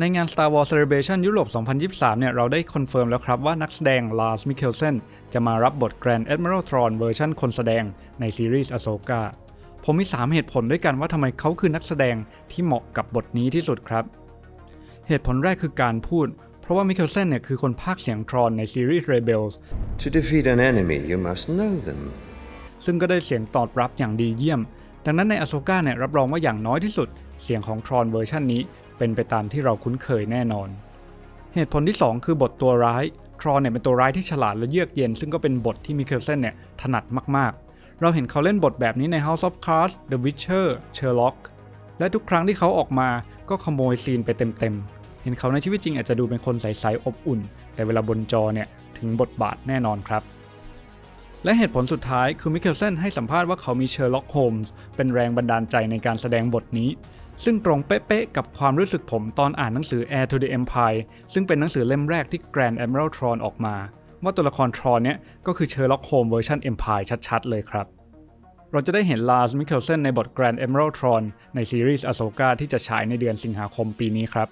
ในงาน Star Wars Celebration ยุโรป 2023 เนี่ย เราได้คอนเฟิร์มแล้วครับว่านักแสดงลาร์สมิเคลเซนจะมารับบท Grand Admiral Thrawn เวอร์ชันคนแสดงในซีรีส์ Ahsoka ผมมี 3 เหตุผลด้วยกันว่าทำไมเขาคือนักแสดงที่เหมาะกับบทนี้ที่สุดครับ เหตุผลแรกคือการพูด เพราะว่ามิเคลเซนเนี่ยคือคนพากย์เสียงทรอนในซีรีส์ Rebels To defeat an enemy, you must know them. ซึ่งก็ได้เสียงตอบรับอย่างดีเยี่ยม ดังนั้นในอ h โ o ก a เนี่ยรับรองว่าอย่างน้อยที่สุด เสียงของทรอนเวอร์ชันนี้ เป็นไปตามที่เราคุ้นเคยแน่นอน เหตุผลที่ 2 คือบทตัวร้ายทรอนเนี่ยเป็นตัวร้ายที่ฉลาดและเยือกเย็น ซึ่งก็เป็นบทที่มิเคิลเซนเนี่ยถนัดมากๆ เราเห็นเขาเล่นบทแบบนี้ใน House of Cards The Witcher Sherlock และทุกครั้งที่เขาออกมาก็ขโมยซีนไปเต็มๆ เห็นเขาในชีวิตจริงอาจจะดูเป็นคนใสๆอบอุ่น แต่เวลาบนจอเนี่ยถึงบทบาทแน่นอนครับ และเหตุผลสุดท้ายคือมิเคิลเซนให้สัมภาษณ์ว่าเขามีเชอร์ล็อกโฮมส์เป็นแรงบันดาลใจในการแสดงบทนี้ ซึ่งตรงเป๊ะๆกับความรู้สึกผมตอนอ่านหนังสือ Air to the Empire ซึ่งเป็นหนังสือเล่มแรกที่ Grand Admiral Tron ออกมา ว่าตัวละครทรอนเนี่ยก็คือเชอร์ล็อกโฮมเวอร์ชัน Empire ชัดๆ เลยครับ เราจะได้เห็นลาสมิเคิลเซนในบท Grand Admiral Tron ในซีรีส์อโซกาที่จะฉายในเดือนสิงหาคมปีนี้ครับ